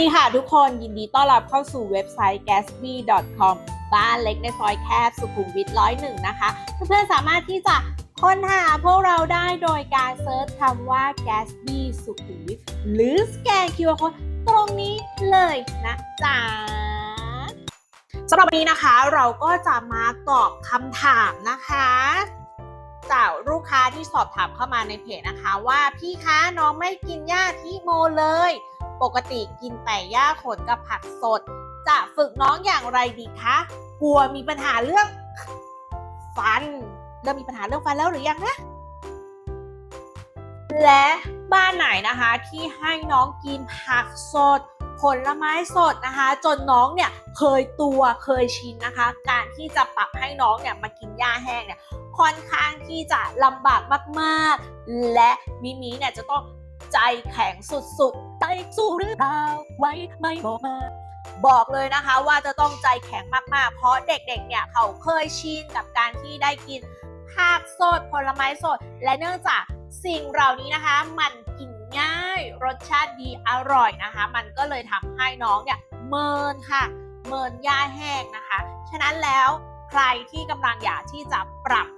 ดีค่ะทุกคนยินดีต้อนรับเข้าสู่เว็บไซต์ gasby.com บ้านเล็กในซอยแคบสุขุมวิทร้อยหนึ่งนะคะ เพื่อนๆสามารถที่จะค้นหาพวกเราได้โดยการเซิร์ชคำว่า gasby สุขุมวิทหรือสแกน QR Code ตรงนี้เลยนะจ๊ะสำหรับวันนี้นะคะเราก็จะมาตอบคำถามนะคะจากลูกค้าที่สอบถามเข้ามาในเพจนะคะ ว่าพี่คะน้องไม่กินหญ้าที่โมเลย ปกติกินแต่หญ้าขนกับผักสด จะฝึกน้องอย่างไรดีคะ กลัวมีปัญหาเรื่องฟัน เริ่มมีปัญหาเรื่องฟันแล้วหรือยังนะ และบ้านไหนนะคะที่ให้น้องกินผักสดผลไม้สดนะคะ จนน้องเนี่ยเคยตัวเคยชินนะคะ การที่จะปรับให้น้องเนี่ยมากินหญ้าแห้งเนี่ยค่อนข้างที่จะลำบากมาก ๆ และมิมิเนี่ยจะต้องใจแข็งสุด ๆ สู้หรือเปล่าไว้ไม่บอกมาบอกเลยนะคะว่าจะต้องใจแข็งมากๆ เพราะเด็กๆ เนี่ยเขาเคยชินกับการที่ได้กินผักสดผลไม้สด และเนื่องจากสิ่งเหล่านี้นะคะ มันกินง่ายรสชาติดีอร่อยนะคะ มันก็เลยทำให้น้องเนี่ยเมินค่ะ เมินหญ้าแห้งนะคะ ฉะนั้นแล้วใครที่กำลังอยากที่จะปรับ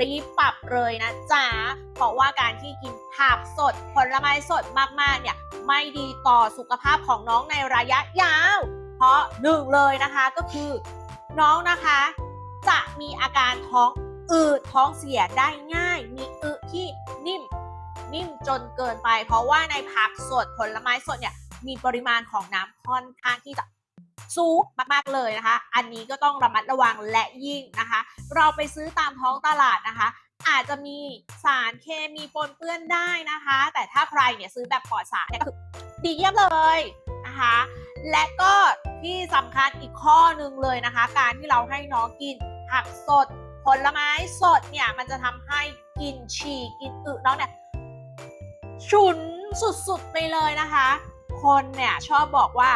รีบปรับเลยนะจ๊ะ เพราะว่าการที่กินผักสด ผลไม้สดมากๆเนี่ยไม่ดีต่อสุขภาพของน้องในระยะยาว เพราะหนึ่งเลยนะคะก็คือน้องนะคะ จะมีอาการท้องอืดท้องเสียได้ง่าย มีอึที่นิ่ม นิ่มจนเกินไป เพราะว่าในผักสดผลไม้สดเนี่ยมีปริมาณของน้ำค่อนข้างที่จะ สูงมากๆเลยนะคะ อันนี้ก็ต้องระมัดระวังและยิ่งนะคะ เราไปซื้อตามท้องตลาดนะคะ อาจจะมีสารเคมีปนเปื้อนได้นะคะ แต่ถ้าใครเนี่ยซื้อแบบปลอดสารเนี่ยก็คือดีเยี่ยมเลยนะคะ และก็ที่สำคัญอีกข้อหนึ่งเลยนะคะ การที่เราให้น้องกินผักสด ผลไม้สดเนี่ยมันจะทำให้กินฉี่กินอึน้องเนี่ยฉุนสุดๆไปเลยนะคะ คนเนี่ยชอบบอกว่า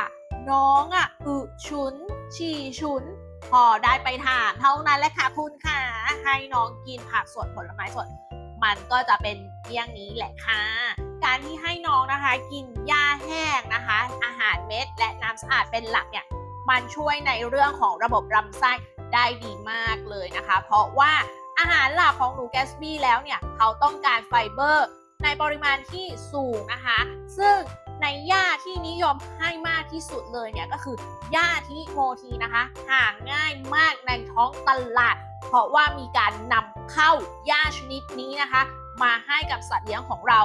น้องอะอึฉุน ฉี่ฉุน พอได้ไปทานเท่านั้นแหละค่ะคุณค่ะ ให้น้องกินผักสดผลไม้สด มันก็จะเป็นเรื่องนี้แหละค่ะ การที่ให้น้องนะคะ กินหญ้าแห้งนะคะ อาหารเม็ด และน้ำสะอาดเป็นหลักเนี่ยมันช่วยในเรื่องของระบบลำไส้ได้ดีมากเลยนะคะ เพราะว่าอาหารหลักของหนูแกสบี้แล้วเนี่ย เขาต้องการไฟเบอร์ในปริมาณที่สูงนะคะ ซึ่ง ในหญ้าที่นิยมให้มากที่สุดเลยเนี่ยก็คือหญ้าทีโมทีนะคะหาง่ายมากในท้องตลาด เพราะว่ามีการนำเข้าหญ้าชนิดนี้นะคะ มาให้กับสัตว์เลี้ยงของเรา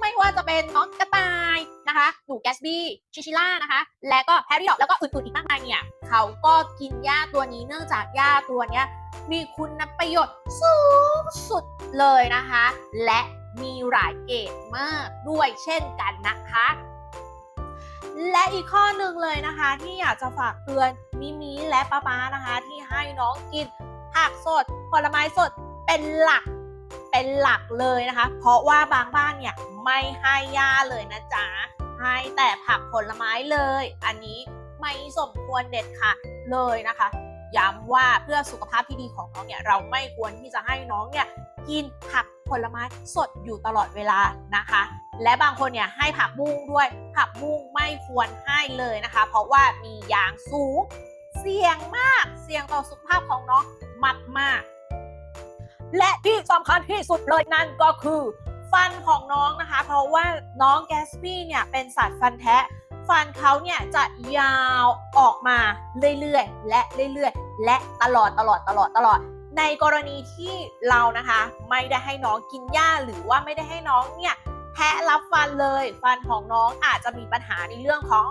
ไม่ว่าจะเป็นน้องกระต่ายนะคะหนูแกสบี้ชิชิล่านะคะ และก็แฮร์รี่ดอกแล้วก็อื่นๆอีกมากมายเนี่ยเขาก็กินหญ้าตัวนี้เนื่องจากหญ้าตัวเนี้ยมีคุณประโยชน์สูงสุดเลยนะคะ และมีหลายเกรดมากด้วยเช่นกันนะคะ และอีกข้อหนึ่งเลยนะคะ ที่อยากจะฝากเตือนมิมิและป้าป้านะคะ ที่ให้น้องกินผักสด ผลไม้สดเป็นหลักเป็นหลักเลยนะคะ เพราะว่าบางบ้านเนี่ยไม่ให้ยาเลยนะจ๊ะให้แต่ผักผลไม้เลย อันนี้ไม่สมควรเด็ดค่ะเลยนะคะย้ำว่าเพื่อสุขภาพที่ดีของน้องเนี่ยเราไม่ควรที่จะให้น้องเนี่ย กินผักผลไม้สดอยู่ตลอดเวลานะคะ และบางคนเนี่ยให้ผักบุ้งด้วย ผักบุ้งไม่ควรให้เลยนะคะ เพราะว่ามียางสูง เสี่ยงมาก เสี่ยงต่อสุขภาพของน้องมากมากและที่สำคัญที่สุดเลยนั่นก็คือ ฟันของน้องนะคะ เพราะว่าน้องแกสปี้เนี่ยเป็นสัตว์ฟันแทะฟันเขาเนี่ยจะยาวออกมาเรื่อยๆ และเรื่อยๆ และตลอดตลอดตลอดตลอด ในกรณีที่เรานะคะไม่ได้ให้น้องกินหญ้าหรือว่าไม่ได้ให้น้องเนี่ยแทะรับฟันเลย ฟันของน้องอาจจะมีปัญหาในเรื่องของ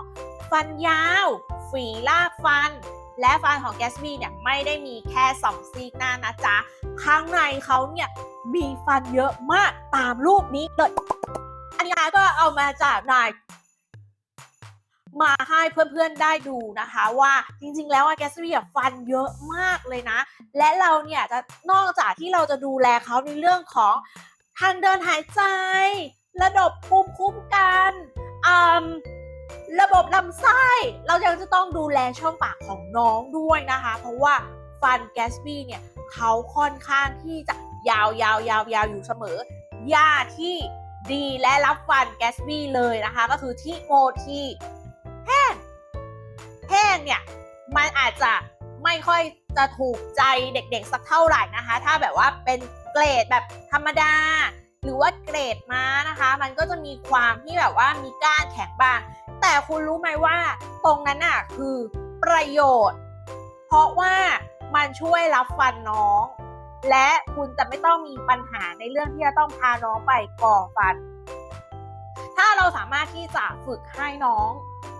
ฟันยาว ฝีลากฟัน และฟันของแกสบี้เนี่ยไม่ได้มีแค่สองซีกหน้านะจ๊ะ ข้างในเขาเนี่ยมีฟันเยอะมากตามรูปนี้เลยอันนี้ก็เอามาจากนาย มาให้เพื่อนๆได้ดูนะคะว่าจริงๆ แล้วแกสบี้ฟันเยอะมากเลยนะ และเราเนี่ยจะนอกจากที่เราจะดูแลเขาในเรื่องของทางเดินหายใจ ระบบภูมิคุ้มกันระบบลำไส้ เรายังจะต้องดูแลช่องปากของน้องด้วยนะคะ เพราะว่าฟันแกสบี้เนี่ยเขาค่อนข้างที่จะยาวยาวยาวยาวอยู่เสมอหญ้าที่ดีและรับฟันแกสบี้เลยนะคะ ก็คือที่โมที งเนี่ยมันอาจจะไม่ค่อยจะถูกใจเด็กๆสักเท่าไหร่นะคะ ถ้าแบบว่าเป็นเกรดแบบธรรมดา หรือว่าเกรดม้านะคะ มันก็จะมีความที่แบบว่ามีก้านแข็งบ้าง แต่คุณรู้ไหมว่าตรงนั้นน่ะคือประโยชน์ เพราะว่ามันช่วยรับฟันน้อง และคุณจะไม่ต้องมีปัญหาในเรื่องที่จะต้องพาน้องไปก่อฟัน ถ้าเราสามารถที่จะฝึกให้น้อง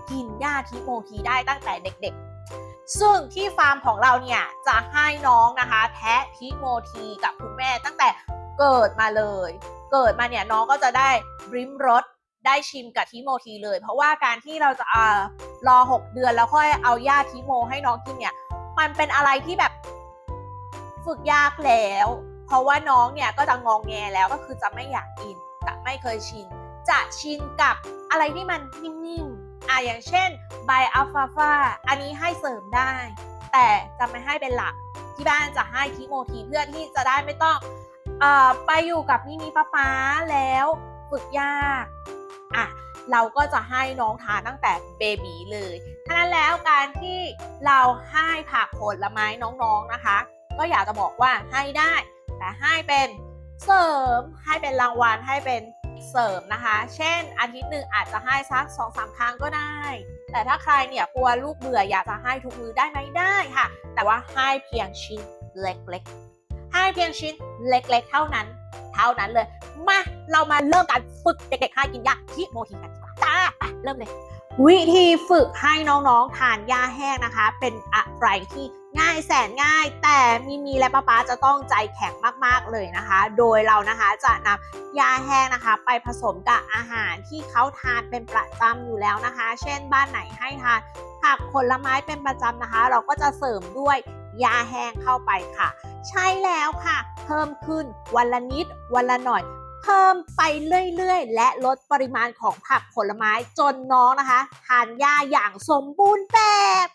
กินหญ้าทิโมทีได้ตั้งแต่เด็กๆ ซึ่งที่ฟาร์มของเราเนี่ยจะให้น้องนะคะ แทะทิโมทีกับคุณแม่ตั้งแต่เกิดมาเลย เกิดมาเนี่ยน้องก็จะได้ริมรสได้ชิมกับทิโมทีเลย เพราะว่าการที่เราจะเออรอ 6 เดือนแล้วค่อยเอาหญ้าทิโมให้น้องกินเนี่ย มันเป็นอะไรที่แบบฝึกยากแล้ว เพราะว่าน้องเนี่ยก็จะงองแงแล้วก็คือจะไม่อยากกินจะไม่เคยชิน จะชินกับอะไรที่มันนิ่มๆ อะอย่างเช่นใบอัลฟาฟาอันนี้ให้เสริมได้ แต่จะไม่ให้เป็นหลัก ที่บ้านจะให้คีโมทีเพื่อที่จะได้ไม่ต้องอไปอยู่กับนี่นี่ป้าป๊าแล้วฝึกยากอะเราก็จะให้น้องทานตั้งแต่เบบีเลยฉะนั้นแล้วการที่เราให้ผักผลไม้น้องๆนะคะ ก็อยากจะบอกว่าให้ได้ แต่ให้เป็นเสริมให้เป็นรางวัลให้เป็น เสริมนะคะ เช่น อาทิตย์หนึ่งอาจจะให้สักสองสามครั้งก็ได้ แต่ถ้าใครเนี่ยกลัวลูกเบื่ออยากจะให้ทุกมือได้ไหมได้ค่ะ แต่ว่าให้เพียงชิ้นเล็กๆ ให้เพียงชิ้นเล็กๆ เท่านั้น เท่านั้นเลย มาเรามาเริ่มการฝึกเด็กๆให้กินยาที่โมทีกันดีกว่าจ้าไปเริ่มเลย วิธีฝึกให้น้องๆทานหญ้าแห้งนะคะ เป็นอะไรที่ ง่ายแสนง่าย แต่มีมีและป้าป๊าจะต้องใจแข็งมากๆเลยนะคะ โดยเรานะคะจะนำหญ้าแห้งนะคะ ไปผสมกับอาหารที่เขาทานเป็นประจำอยู่แล้วนะคะ เช่นบ้านไหนให้ทานผักผลไม้เป็นประจำนะคะ เราก็จะเสริมด้วยหญ้าแห้งเข้าไปค่ะ ใช่แล้วค่ะ เพิ่มขึ้นวันละนิด วันละหน่อย เพิ่มไปเรื่อยๆ และลดปริมาณของผักผลไม้จนน้องนะคะ ทานหญ้าอย่างสมบูรณ์แบบ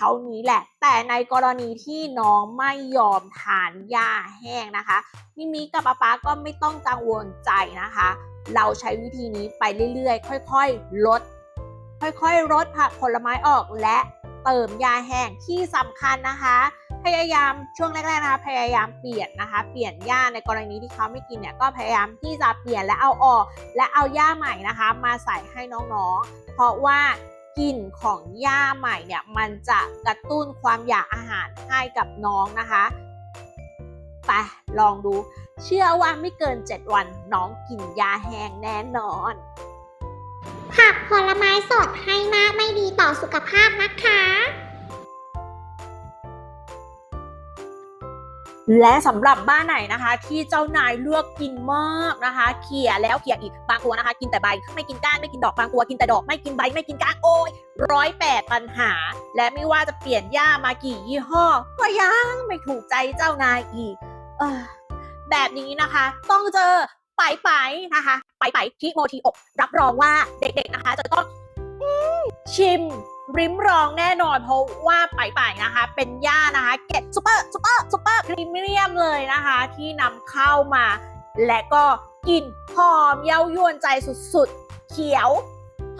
เท่านี้แหละ แต่ในกรณีที่น้องไม่ยอมทานหญ้าแห้งนะคะมิมิกับป๊าป๊าก็ไม่ต้องกังวลใจนะคะ เราใช้วิธีนี้ไปเรื่อยๆ ค่อยๆลด ค่อยๆลดผักผลไม้ออกและเติมยาแห้งที่สำคัญนะคะ พยายามช่วงแรกๆนะคะพยายามเปลี่ยนนะคะ เปลี่ยนหญ้าในกรณีที่เขาไม่กินเนี่ยก็พยายามที่จะเปลี่ยนและเอาออก และเอาหญ้าใหม่นะคะ มาใส่ให้น้องๆ เพราะว่า กลิ่นของหญ้าใหม่เนี่ยมันจะกระตุ้นความอยากอาหารให้กับน้องนะคะไปลองดู เชื่อว่าไม่เกิน 7 วันน้องกินยาแห้งแน่นอน ผักผลไม้สดให้มากไม่ดีต่อสุขภาพนะคะ และสำหรับบ้านไหนนะคะ ที่เจ้านายเลือกกินมากนะคะเขี่ยแล้วเขี่ยอีกบางตัวนะคะ กินแต่ใบไม่กินก้านไม่กินดอกบางตัวกินแต่ดอกไม่กินใบไม่กินก้านโอ้ยร้อยแปดปัญหา และไม่ว่าจะเปลี่ยนหญ้ามากี่ยี่ห้อ ก็ยังไม่ถูกใจเจ้านายอีกเออแบบนี้นะคะ ต้องเจอไปไปนะคะ ไปไปที่โมทีอกรับรองว่าเด็กๆนะคะ จะต้องชิม ริมรองแน่นอนเพราะว่าไปไปนะคะ เป็นหญ้านะคะเกรดซูเปอร์ซูเปอร์ซูเปอร์พรีเมียมเลยนะคะ ที่นำเข้ามา และก็กลิ่นหอมเย้ายวนใจสุดๆ เขียว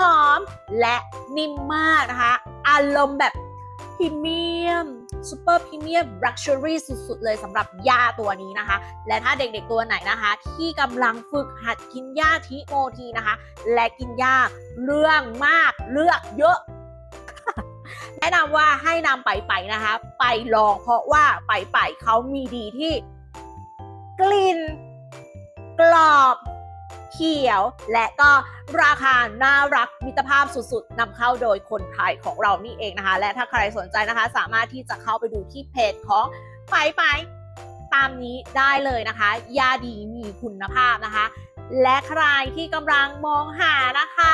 หอมและนิ่มมากนะคะ อารมณ์แบบพรีเมียมซูเปอร์พรีเมียมลักชัวรี่สุดๆ เลยสำหรับหญ้าตัวนี้นะคะ และถ้าเด็กๆตัวไหนนะคะ ที่กำลังฝึกหัดกินหญ้าทิโมทีนะคะ และกินยาเรื่องมากเลือกเยอะ นะนำว่าให้นำไปไปนะคะ ไปลองเพราะว่าไปไปเขามีดีที่ กลิ่น กรอบ เขียว และก็ราคาน่ารักมิตรภาพสุดๆนำเข้าโดยคนไทยของเรานี่เองนะคะ และถ้าใครสนใจนะคะ สามารถที่จะเข้าไปดูที่เพจของไปไปตามนี้ได้เลยนะคะ ยาดีมีคุณภาพนะคะ และใครที่กำลังมองหานะคะ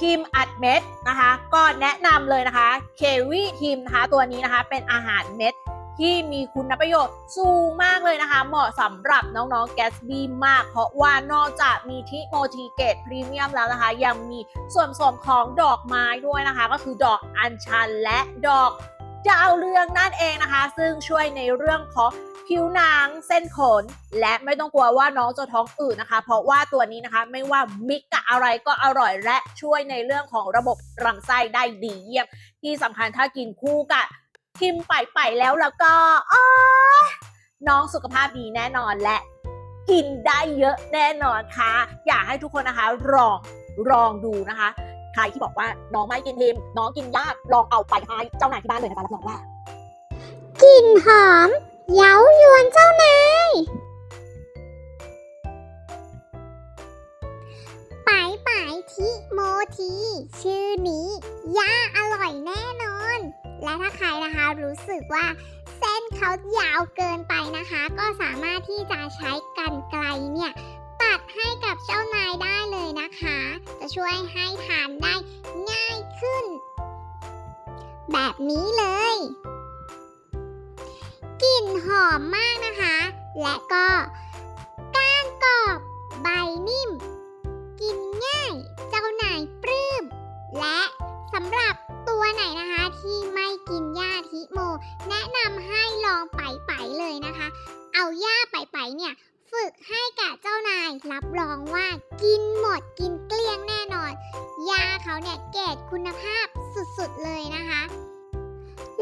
ทีมอัดเม็ดนะคะ ก็แนะนำเลยนะคะเควีทีมนะคะตัวนี้นะคะเป็นอาหารเม็ดที่มีคุณประโยชน์สูงมากเลยนะคะ เหมาะสำหรับน้องๆแกสบีมาก เพราะว่านอกจากมีทิโมทีเกตพรีเมียมแล้วนะคะ ยังมีส่วนผสมของดอกไม้ด้วยนะคะ ก็คือดอกอัญชันและดอก ดาวเรืองนั่นเองนะคะ ซึ่งช่วยในเรื่องของผิวหนังเส้นขน และไม่ต้องกลัวว่าน้องจะท้องอืดนะคะ เพราะว่าตัวนี้นะคะไม่ว่ามิกกับอะไรก็อร่อยและช่วยในเรื่องของระบบลำไส้ได้ดีเยี่ยม ที่สำคัญถ้ากินคู่กับทิมไปไปแล้วแล้วก็อ้ายน้องสุขภาพดีแน่นอนและกินได้เยอะแน่นอนค่ะ อยากให้ทุกคนนะคะลองลองดูนะคะ ใครที่บอกว่าน้องไม่กินทิมน้องกินยากลองเอาไปให้เจ้านายที่บ้านเลยนะคะรับรองว่ากลิ่นหอม เย้ายวนเจ้านายไปไปทิโมทีชื่อนี้ย่าอร่อยแน่นอน และถ้าใครนะคะรู้สึกว่าเส้นเขายาวเกินไปนะคะ ก็สามารถที่จะใช้กันไกลเนี่ย ตัดให้กับเจ้านายได้เลยนะคะ จะช่วยให้ทานได้ง่ายขึ้น แบบนี้เลย กลิ่นหอมมากนะคะ และก็ก้านกรอบใบนิ่ม กินง่ายเจ้าหนายปลื้ม และสำหรับตัวไหนนะคะที่ไม่กินหญ้าทิโม แนะนำให้ลองไปไปเลยนะคะ เอาหญ้าไปไปเนี่ย ฝึกให้กับเจ้านาย รับรองว่ากินหมดกินเกลี้ยงแน่นอน ยาเขาเนี่ยเกรดคุณภาพสุดๆเลยนะคะ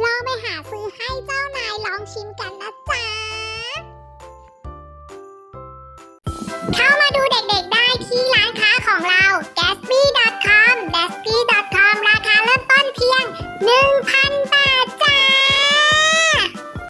ลองไปหาซื้อให้เจ้านายลองชิมกัน